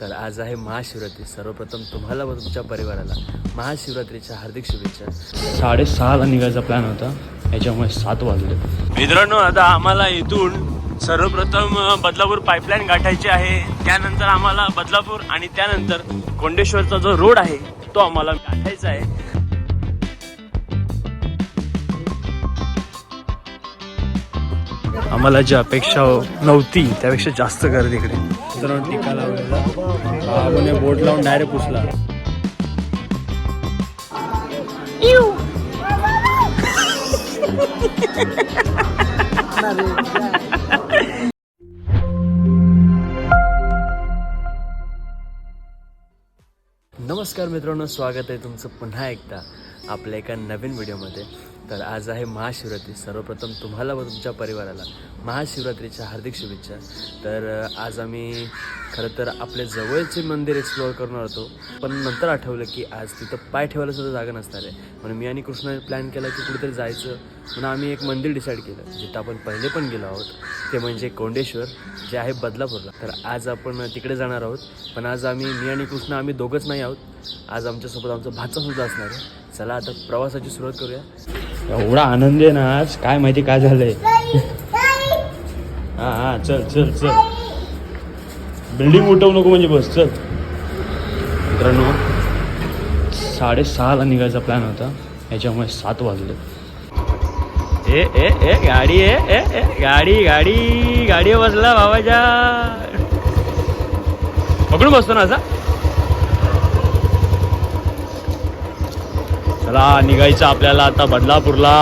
तर आज आहे महाशिवरात्री. सर्वप्रथम तुम्हाला व तुमच्या परिवाराला महाशिवरात्रीच्या हार्दिक शुभेच्छा. साडेसहाला निघायचा प्लॅन होता. याच्यामुळे सात वाजले. मित्रांनो आता आम्हाला इथून सर्वप्रथम बदलापूर पाईपलाईन गाठायची आहे. त्यानंतर आम्हाला बदलापूर आणि त्यानंतर कोंडेश्वरचा जो रोड आहे तो आम्हाला गाठायचा आहे. आम्हाला जी अपेक्षा नव्हती त्यापेक्षा जास्त गर्दी इकडे मित्रांनो टीका लावलेला. बाबाने बोट लावून डायरेक्ट पुसला. नमस्कार मित्रांनो स्वागत आहे तुमचं पुन्हा एकदा आपल्या एका नवीन व्हिडिओमध्ये तर आज आहे महाशिवरात्री. सर्वप्रथम तुम्हाला व तुमच्या परिवाराला महाशिवरात्रीच्या हार्दिक शुभेच्छा. तर आज आम्ही खरं तर आपल्या जवळचे मंदिर एक्सप्लोअर करणार होतो. पण नंतर आठवलं की आज तिथं पाय ठेवायला सुद्धा जागा नसणार आहे. म्हणून मी आणि कृष्णाने प्लॅन केला की कुठेतरी जायचं. म्हणून आम्ही एक मंदिर डिसाईड केलं जिथं आपण पहिले पण गेलो आहोत. ते म्हणजे कोंडेश्वर जे आहे बदलापूरला. तर आज आपण तिकडे जाणार आहोत. पण आज आम्ही मी आणि कृष्ण आम्ही दोघंच नाही आहोत. आज आमच्यासोबत आमचा भाचा सुद्धा असणार आहे. चला आता प्रवासाची सुरुवात करूया. एवढा आनंद आहे ना आज? काय माहिती काय झालंय? हा हा चल चल चल. बिल्डिंग उठवू नको म्हणजे बस चल. मित्रांनो साडेसहाला निघायचा प्लॅन होता. याच्यामुळे सात वाजले. ए ए ए गाडी ए ए ए गाडी गाडी गाडी बसला बाबाच्या. पकडून बसतो ना असा? चला निघायचं आपल्याला आता बदलापूरला.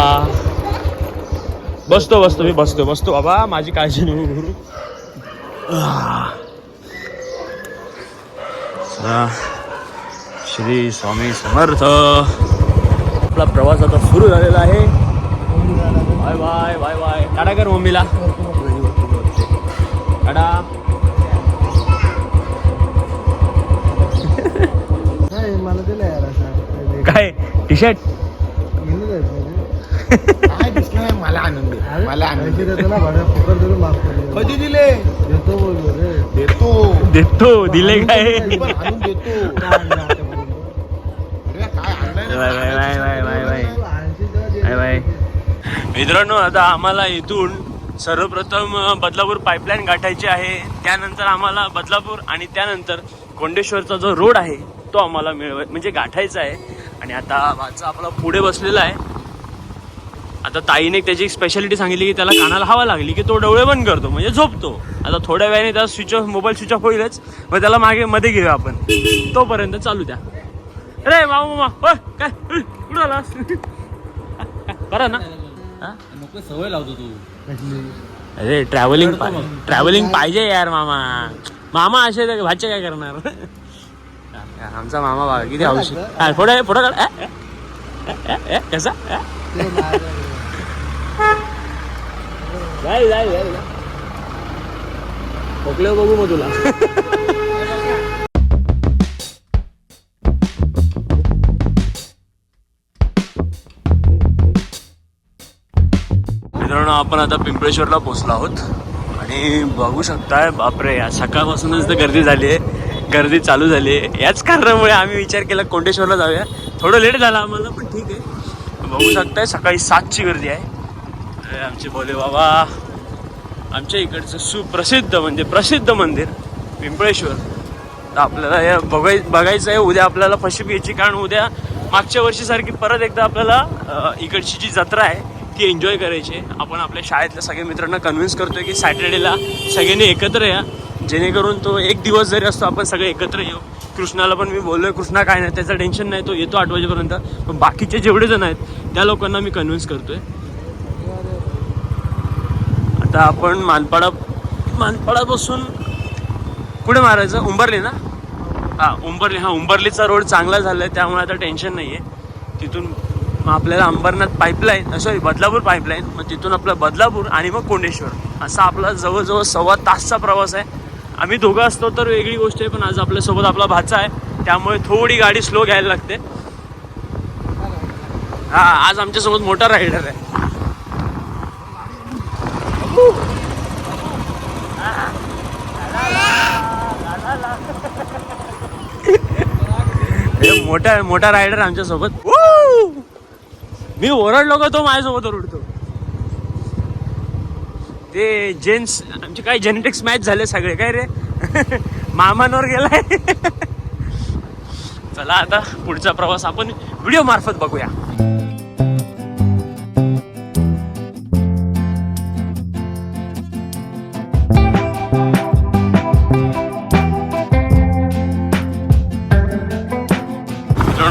बसतो बसतो मी बसतो बसतो. बाबा माझी काळजी नको करू. श्री स्वामी समर्थ. आपला प्रवास आता सुरू झालेला आहे. Bye bye bye bye. Tata कर मम्मीला. टाटा. टी शर्ट घेऊन जायचं काय दिसलं नाही मला आनंद आहे. मला आनंद देतो ना भाड्या फुकट देतो माफ कर. कधी दिले. देतो बोललो रे. देतो. देतो दिले काय? पण आणून देतो. अरे आणलंय. बाय बाय मित्रांनो आता आम्हाला इथून सर्वप्रथम अ, बदलापूर पाईपलाईन गाठायची आहे. त्यानंतर आम्हाला बदलापूर आणि त्यानंतर कोंडेश्वरचा जो रोड आहे तो आम्हाला मिळव म्हणजे गाठायचा आहे. आणि आता वाचा आपला पुढे बसलेला आहे. आता ताईने त्याची स्पेशालिटी सांगितली की त्याला कानाला हवा लागली की तो डोळे बंद करतो म्हणजे झोपतो. आता थोड्या वेळाने त्याचा switch off mobile switch off होईलच. मग त्याला मागे मध्ये घेऊया आपण. तोपर्यंत चालू द्या. रे मामा मामा होय काय? कुठं आलास? बरं ना? हा? सवय लावतो तू? अरे ट्रॅव्हलिंग ट्रॅव्हलिंग पाहिजे यार मामा. मामा असे भाचे काय करणार? आमचा मामा बघा किती हौशी पुढे पुढे काढ अ, कसा? खोकले बघू मग तुला. मित्रांनो आपण आता पिंपळेश्वरला पोहोचलो आहोत. आणि बघू शकताय बापरे सकाळपासूनच तर गर्दी झाली आहे. गर्दी चालू झाली आहे. याच कारणामुळे आम्ही विचार केला कोंडेश्वरला जाऊया. थोडं लेट झालं आम्हाला पण ठीक आहे. बघू शकताय सकाळी सातची गर्दी आहे. अरे आमचे भोले बाबा. आमच्या इकडचं सुप्रसिद्ध म्हणजे प्रसिद्ध मंदिर पिंपळेश्वर. तर आपल्याला हे बघाय बघायचं आहे. उद्या आपल्याला फशी घ्यायची कारण उद्या मागच्या वर्षीसारखी परत एकदा आपल्याला इकडची जी जत्रा आहे ती एन्जॉय करायची आहे. आपण आपल्या शाळेतल्या सगळ्या मित्रांना कन्व्हिन्स करतोय की सॅटर्डेला सगळ्यांनी एकत्र या. जेणेकरून तो एक दिवस जरी असतो आपण सगळे एकत्र येऊ. कृष्णाला पण मी बोललोय कृष्णा काय नाही त्याचं टेन्शन नाही तो येतो आठ वाजेपर्यंत. पण बाकीचे जेवढे जण आहेत त्या लोकांना मी कन्व्हिन्स करतोय. आता आपण मानपाडा मानपाडापासून कुठे मारायचं? उंबरली ना? हा उंबरली हा उंबरलीचा रोड चांगला झालाय त्यामुळे आता टेन्शन नाही आहे तिथून मग आपल्याला Ambernath pipeline sorry Badlapur pipeline मग तिथून आपलं बदलापूर आणि मग कोंडेश्वर. असा आपला जवळजवळ सव्वा तासचा प्रवास आहे. आम्ही दोघं असतो तर वेगळी गोष्ट आहे पण आज आपल्यासोबत आपला भाचा आहे. त्यामुळे थोडी गाडी स्लो घ्यायला लागते. हा आज आमच्यासोबत मोठा रायडर आहे. मोठा मोठा रायडर आमच्यासोबत. मी ओरडलो का तो माझ्यासोबत ओरडतो? ते जेन्स आमचे काय जेनेटिक्स मॅच झाले सगळे काय रे? मामांवर गेलाय. चला आता पुढचा प्रवास आपण व्हिडिओ मार्फत बघूया.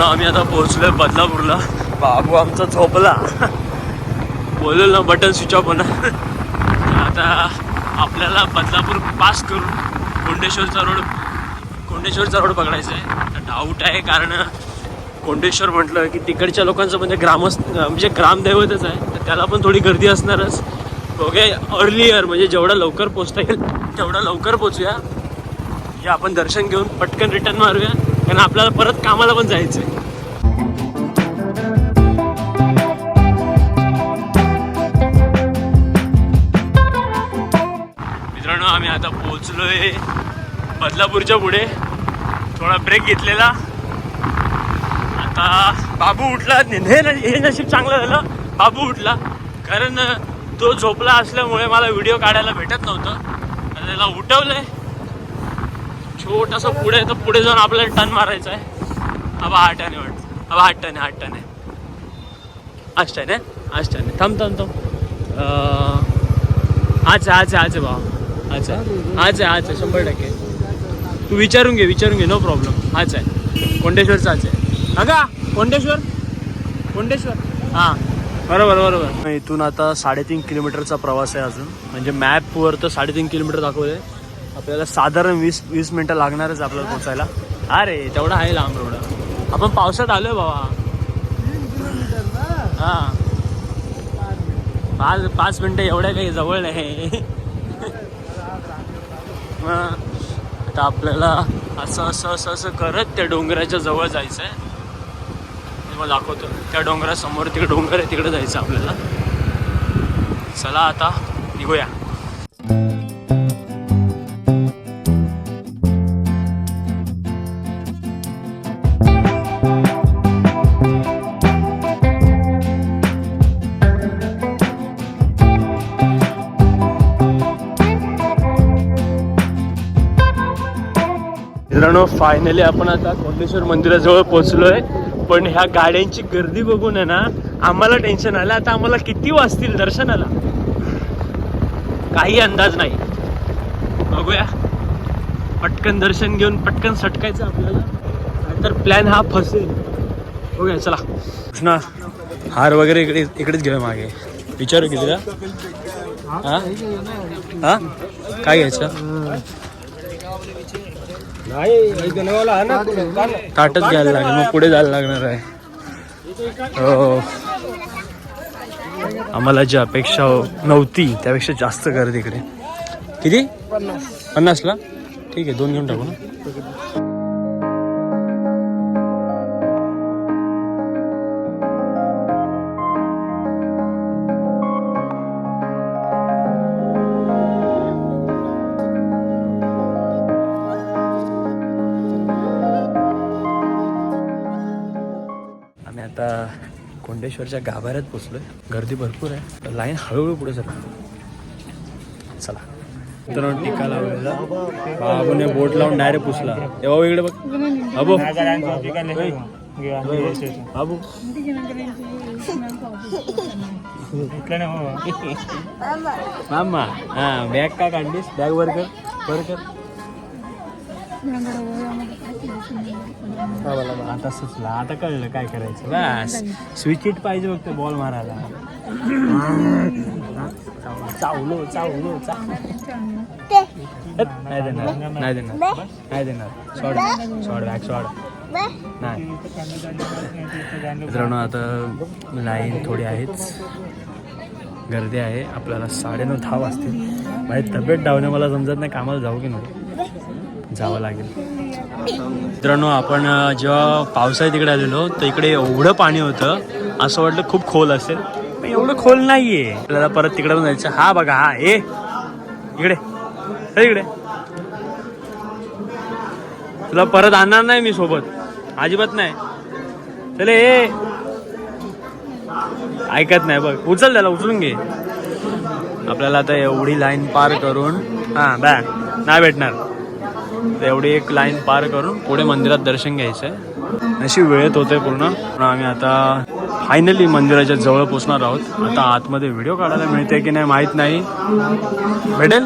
आम्ही आता पोहोचलोय बदलापूरला. बाबू आमचा झोपला. बोललो ना बटन स्विच ऑफ होणार. आता आपल्याला बदलापूर पास करून कोंडेश्वरचा रोड कोंडेश्वरचा रोड पकडायचा आहे डाऊट आहे कारण कोंडेश्वर म्हटलं की तिकडच्या लोकांचं म्हणजे ग्रामस्थ म्हणजे ग्रामदैवतच आहे. तर त्याला पण थोडी गर्दी असणारच. ओके अर्लियर म्हणजे जेवढं लवकर पोचता येईल तेवढं लवकर पोचूया. जे आपण दर्शन घेऊन पटकन रिटर्न मारूया. कारण आपल्याला परत कामाला पण जायचं आहे आता आहे बदलापूरच्या पुढे. थोडा ब्रेक घेतलेला. आता बाबू उठला. हे हे नशीब चांगलं झालं. बाबू उठला. कारण तो झोपला असल्यामुळे मला व्हिडिओ काढायला भेटत नव्हतं. त्याला त्याला उठवलंय. छोटंसं पुढे तर पुढे जाऊन आपल्याला टन मारायचा आहे. अबा आठाने टन अबा वाटतं हवा आठ टन आठ टन. आहे आठ टन. आहे आठ टन. आहे थांब थांब. थांब आज आज आज भाऊ अच्छा. आज आहे हाच आहे. आहे शंभर टक्के. तू विचारून घे विचारून घे. नो प्रॉब्लेम हाच आहे. कोंडेश्वरचा आज आहे. अगा कोंडेश्वर? कोंडेश्वर? हां. बरोबर बरोबर. इथून आता साडेतीन किलोमीटरचा प्रवास आहे अजून. म्हणजे मॅपवर तर साडेतीन किलोमीटर दाखवलंय. आपल्याला साधारण वीस वीस मिनटं लागणारच आपल्याला पोचायला. अरे तेवढा आहे लांब रोड. आपण पावसात आलो आहे बाबा हां. पाच पाच मिनटं एवढ्या काही जवळ नाही. आता आपल्याला असं असं असं असं करत त्या डोंगराच्या जवळ जायचं आहे मग दाखवतो. त्या डोंगरासमोर तिकडे डोंगर आहे तिकडे जायचं आपल्याला. चला आता निघूया. फायनली आपण आता कोंडेश्वर मंदिराजवळ पोहोचलोय. पण ह्या गाड्यांची गर्दी बघून आहे ना आम्हाला टेन्शन आलं. आता आम्हाला किती वाजतील दर्शनाला? काही अंदाज नाही. बघूया. पटकन दर्शन घेऊन पटकन सटकायचं आपल्याला. तर प्लॅन हा फसेल. बघूया चला. कृष्णा हार वगैरे इकडे इकडेच घेऊ मागे. विचारू किती का हां? हा? काय घ्यायचं? ताटच घ्यायला लागेल मग पुढे जायला लागणार आहे. हो आम्हाला जी अपेक्षा नव्हती त्यापेक्षा जास्त गर्दी इकडे. किती? पन्नासला? ठीक आहे दोन घेऊन टाकू ना. कोंडेश्वरच्या गाभाऱ्यात पोचलोय. गर्दी भरपूर आहे. लाईन हळूहळू पुढे जात चला. तर टिका लावलेला. बाबूने बोट लावून डायरेक्ट पुसला. तेव्हा इकडे बघ. अबो बाबू. मामा. हा बॅग का काढलीस? बॅग वर कर. वर कर. आता सुचला. आता कळलं काय करायचं. बस. स्विच इट पाहिजे फक्त बॉल मारायला. चावलो चावलो चाव नाही देणार. नाही देणार. नाही देणार. शॉर्ट शॉर्ट बॅक शॉर्ट नाही. मित्रांनो आता लाईन थोडी आहेच गर्दी आहे. आपल्याला साडेनऊ दहा वाजतील. माझी तब्येत डावणे मला समजत नाही कामाला जाऊ की नको. जावं लागेल. मित्रांनो आपण जेव्हा पावसाळ्यात तिकडे आलेलो तर इकडे एवढं पाणी होतं असं वाटलं खूप खोल असेल. पण एवढं खोल नाहीये. आपल्याला परत तिकडे पण जायचं. हा बघा हा ए इकडे. इकडे. तुला परत आणणार नाही मी सोबत. अजिबात नाही. चले ए. ऐकत नाही बघ. उचल त्याला उचलून घे. आपल्याला आता एवढी लाईन पार करून हां बॅ नाही भेटणार. एवढी एक लाईन पार करून पुढे मंदिरात दर्शन घ्यायचं आहे अशी वेळेत होते पूर्ण. पण आम्ही आता फायनली मंदिराच्या जवळ पोचणार आहोत. आता आतमध्ये व्हिडिओ काढायला मिळते की नाही माहीत नाही. भेटेल?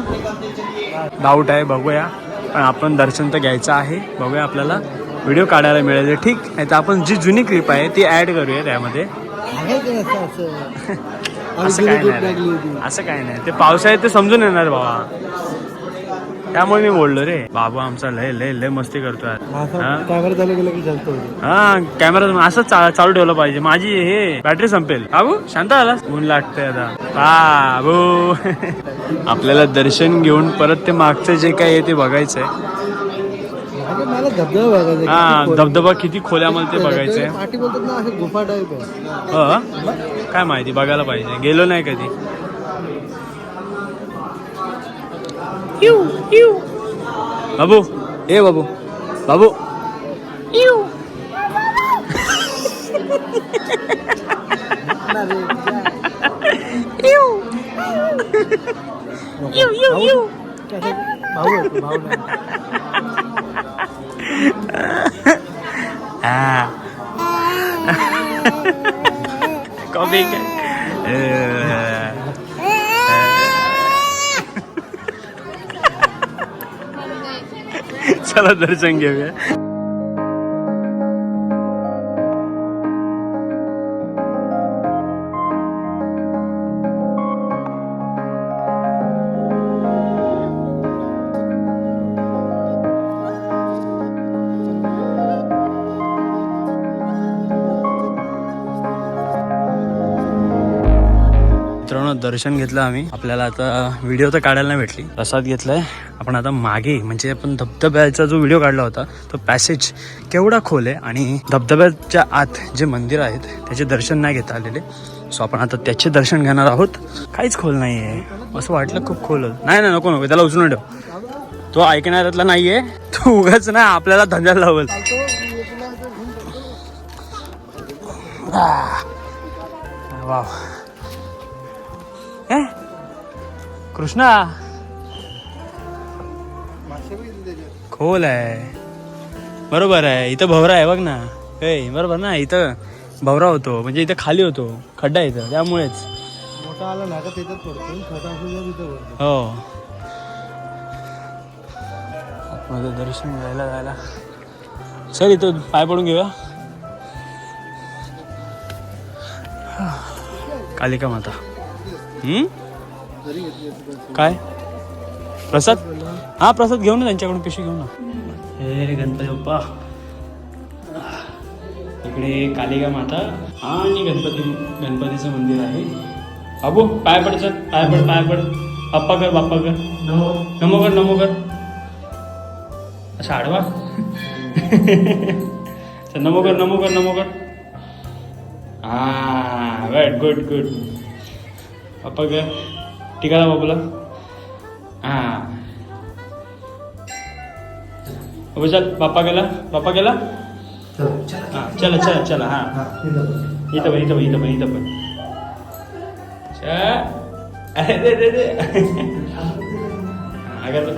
डाऊट आहे बघूया. पण आपण दर्शन तर घ्यायचं आहे. बघूया आपल्याला व्हिडिओ काढायला मिळेल. ठीक नाही तर आपण जी जुनी क्लिप आहे ती ॲड करूया त्यामध्ये. असं काय नाही असं काय नाही. ते पावसाळ्यात ते समजून येणार बाबा. त्यामुळे मी बोललो रे. बाबा आमचा लय लय लय मस्ती करतोय हा? कॅमेरा चालू केला की हा कॅमेरा असं चा- चालू ठेवलं पाहिजे. माझी हे बॅटरी संपेल. बाबू शांत आला? ऊन लागतंय आता. बाबू. आपल्याला दर्शन घेऊन परत ते मागचं जे काय आहे ते बघायचंय. हा. धबधबा किती खोल्या मला ते बघायचंय. आहे. अ? काय माहिती बघायला पाहिजे. गेलो नाही कधी. बाबू ए बाबू बाबू भाऊ आहे तो, भाऊ नाही. Ah. Kau bikin. Eh. चला दर्शन घेऊया दर्शन घेतलं आम्ही. आपल्याला आता व्हिडिओ तर काढायला नाही भेटली. प्रसाद घेतलाय. आपण आता मागे म्हणजे आपण धबधब्याचा जो व्हिडिओ काढला होता तो पॅसेज केवढा खोल आहे आणि धबधब्याच्या आत जे मंदिर आहेत त्याचे दर्शन नाही घेता आलेले. सो आपण आता त्याचे दर्शन घेणार आहोत. काहीच खोल नाही आहे असं वाटलं खूप खोल. होतं. नाही नाही नको नको. त्याला उचलून ठेव. तो ऐकणाऱ्यातला नाहीये. तो उगाच नाही आपल्याला धंद्याला लावल. वाव. कृष्णा. खोल आहे. बरोबर आहे. इथं भवरा आहे बघ ना. ए बरोबर ना इथं भवरा होतो. म्हणजे इथं खाली होतो. खड्डा इथं त्यामुळेच. हो. माझं दर्शन घ्यायला जायला. चल इथं पाय पडून घेऊया. कालिका माता. हम्म? काय? प्रसाद? हा प्रसाद घेऊन ना त्यांच्याकडून पिशवी घेऊन ना हे गणपती बाप्पा. इकडे कालिका माता आणि गणपती गणपतीचं मंदिर आहे. बाबू पाय पडचं पाय पड पाय पड. बाप्पा कर बाप्पा कर. नमो कर नमो कर. असं आडवा. चल, नमो कर नमो कर नमो कर. हा वेट गुड गुड बाप्पा कर. टिकाला बाबूला? हा. चल बाप्पा गेला? बाप्पा गेला? हा चला चला चला हा. इथं पण. इथं पण इथं पण इथं पण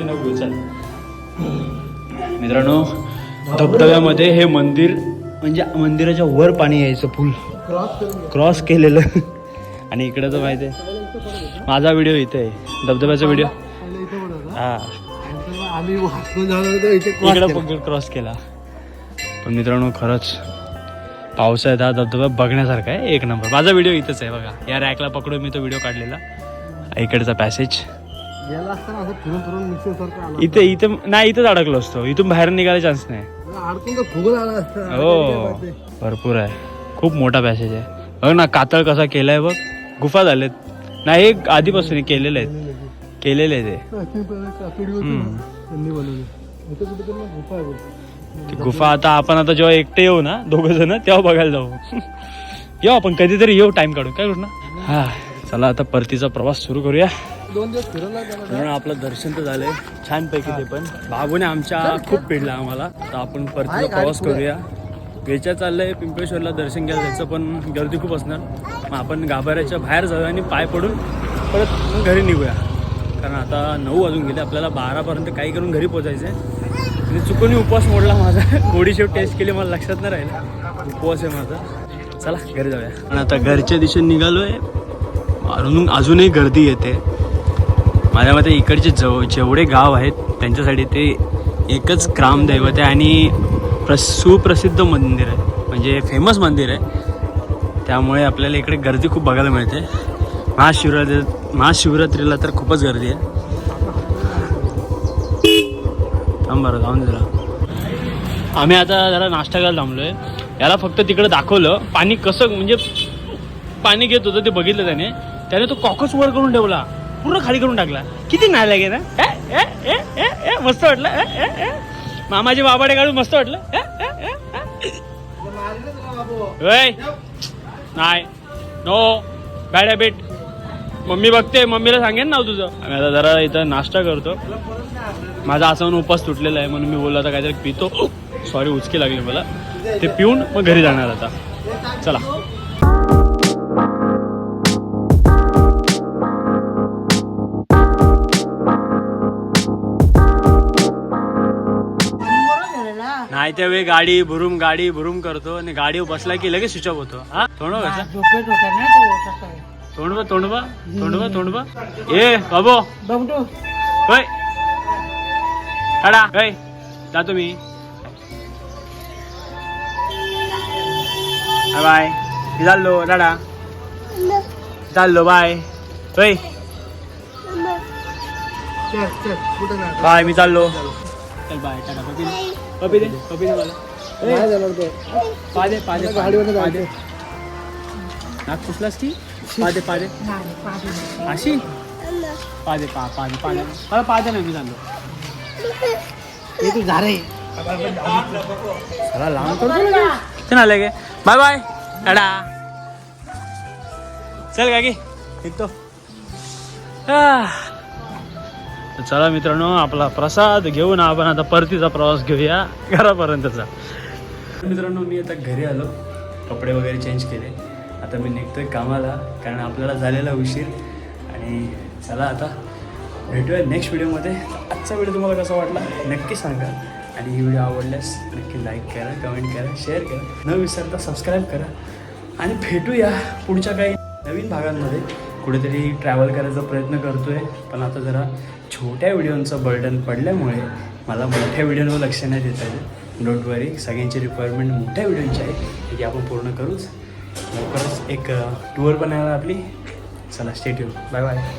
नको चल. मित्रांनो धबधब्यामध्ये हे मंदिर म्हणजे मंदिराच्या वर पाणी यायचं फुल. क्रॉस केलेलं. आणि इकडं तर माहिती आहे माझा व्हिडिओ इथे आहे. धबधब्याचा व्हिडिओ हा. आम्ही क्रॉस केला. पण मित्रांनो खरंच पावसाळ्यात हा धबधबा बघण्यासारखा आहे. एक नंबर माझा व्हिडिओ इथंच आहे बघा. या रॅकला पकडून मी तो व्हिडिओ काढलेला. इकडचा पॅसेज इथे इथे नाही इथंच अडकलो असतो. इथून बाहेर निघायला चान्स नाही. हो भरपूर आहे. खूप मोठा पॅसेज आहे. बघ ना कातळ कसा केलाय बघ. गुफा झालेत. नाही हे आधीपासून केलेले आहेत केलेले आहे ते. गुफा आहे. बघ. ती गुफा आता आपण आता जेव्हा एकटे येऊ ना दोघं जण तेव्हा बघायला जाऊ. येऊ आपण कधीतरी येऊ टाइम काढून. काय करू ना? हा चला आता परतीचा प्रवास सुरू करूया. दोन दिवस म्हणून आपलं दर्शन तर झालंय. छान पैकी ते पण. बाबूने आमच्या खूप पिडला आम्हाला. तर आपण परतीचा प्रवास करूया. वेच्या चाललंय पिंपळेश्वरला दर्शन घ्यायला जायचं पण गर्दी खूप असणार. मग आपण गाभाऱ्याच्या बाहेर जाऊया आणि पाय पडून परत मग घरी निघूया. कारण आता नऊ वाजून गेले आपल्याला बारापर्यंत काही करून घरी पोचायचं आहे आणि चुकून उपवास मोडला माझा. गोडीशेव टेस्ट केली मला लक्षात नाही राहिलं. उपवास आहे माझा. चला घरी जाऊया. आणि आता घरच्या दिशेने आहे अजून अजूनही गर्दी येते. माझ्या मते इकडचे जव जेवढे गाव आहेत त्यांच्यासाठी ते एकच ग्रामदैवत आहे आणि प्रस सुप्रसिद्ध मंदिर आहे. म्हणजे फेमस मंदिर आहे. त्यामुळे आपल्याला इकडे गर्दी खूप बघायला मिळते. महाशिवरात्री महाशिवरात्रीला तर खूपच गर्दी आहे. थांब बरं जाऊन जरा. आम्ही आता जरा नाश्ता करायला थांबलो आहे याला फक्त तिकडे दाखवलं. पाणी कसं म्हणजे पाणी घेत होतं ते बघितलं त्याने. त्याने तो कॉकच वर करून ठेवला. पूर्ण खाली करून टाकला. किती नाही लागे ना ए, ए, ए, ए, ए, मस्त वाटलं. मामाजी बाबाडे काढून मस्त वाटलं? नाही. नो. बॅड हॅबिट मम्मी बघते. मम्मीला सांगेन ना तुझं. आम्ही आता जरा इथं नाश्ता करतो. माझा असं उपास तुटलेला आहे म्हणून मी बोललो आता काहीतरी पितो. सॉरी उचकी लागली मला. ते पिऊन मग घरी जाणार आता. चला. नाही त्यावेळी गाडी भुरुम गाडी भुरुम करतो आणि गाडीवर बसला की लगेच स्विच ऑफ होतो. हा? बघ कसं? झोपेत होता ना तो सकाळी तोंड बघ तोंड बघ तोंड बघ तोंड बघ. ए बाबो. बघतो होय. काढा होय. जातो मी बाय बाय. मी चाललो टाटा चाललो बाय. होय. चल चल कुठं बाय मी चाललो. चल बाय टाटा पपी दे पपी दे मला. नाही तो. नाक पुसलास की? पा दे पा दे नाही. पाहतो अशी पा दे पा पा दे पा दे मला पा दे ना मी चाललो हे तू झारे चला लांब करतो लगे बाय बाय. टाटा चल का की निघतो. आह. तर चला मित्रांनो आपला प्रसाद घेऊन आपण आता परतीचा प्रवास घेऊया. घरापर्यंतचा. मित्रांनो मी आता घरी आलो. कपडे वगैरे चेंज केले. आता मी निघतोय कामाला कारण आपल्याला झालेला उशीर. आणि चला आता भेटूया नेक्स्ट व्हिडिओमध्ये आजचा व्हिडिओ तुम्हाला कसा वाटला नक्की सांगा. आणि ही व्हिडिओ आवडल्यास नक्की लाईक करा कमेंट करा शेअर करा. न विसरता सबस्क्राईब करा. आणि भेटूया पुढच्या काही नवीन भागांमध्ये. कुठेतरी ट्रॅव्हल करायचा प्रयत्न करतोय पण आता जरा छोट्या व्हिडिओंचं बर्डन पडल्यामुळे मला मोठ्या व्हिडिओवर लक्ष नाही देता येईल डोंट वरी सगळ्यांची रिक्वायरमेंट मोठ्या व्हिडिओंची आहे. की आपण पूर्ण करूच. लवकरच एक टूर पण आहे आपली. चला स्टेट्यू बाय बाय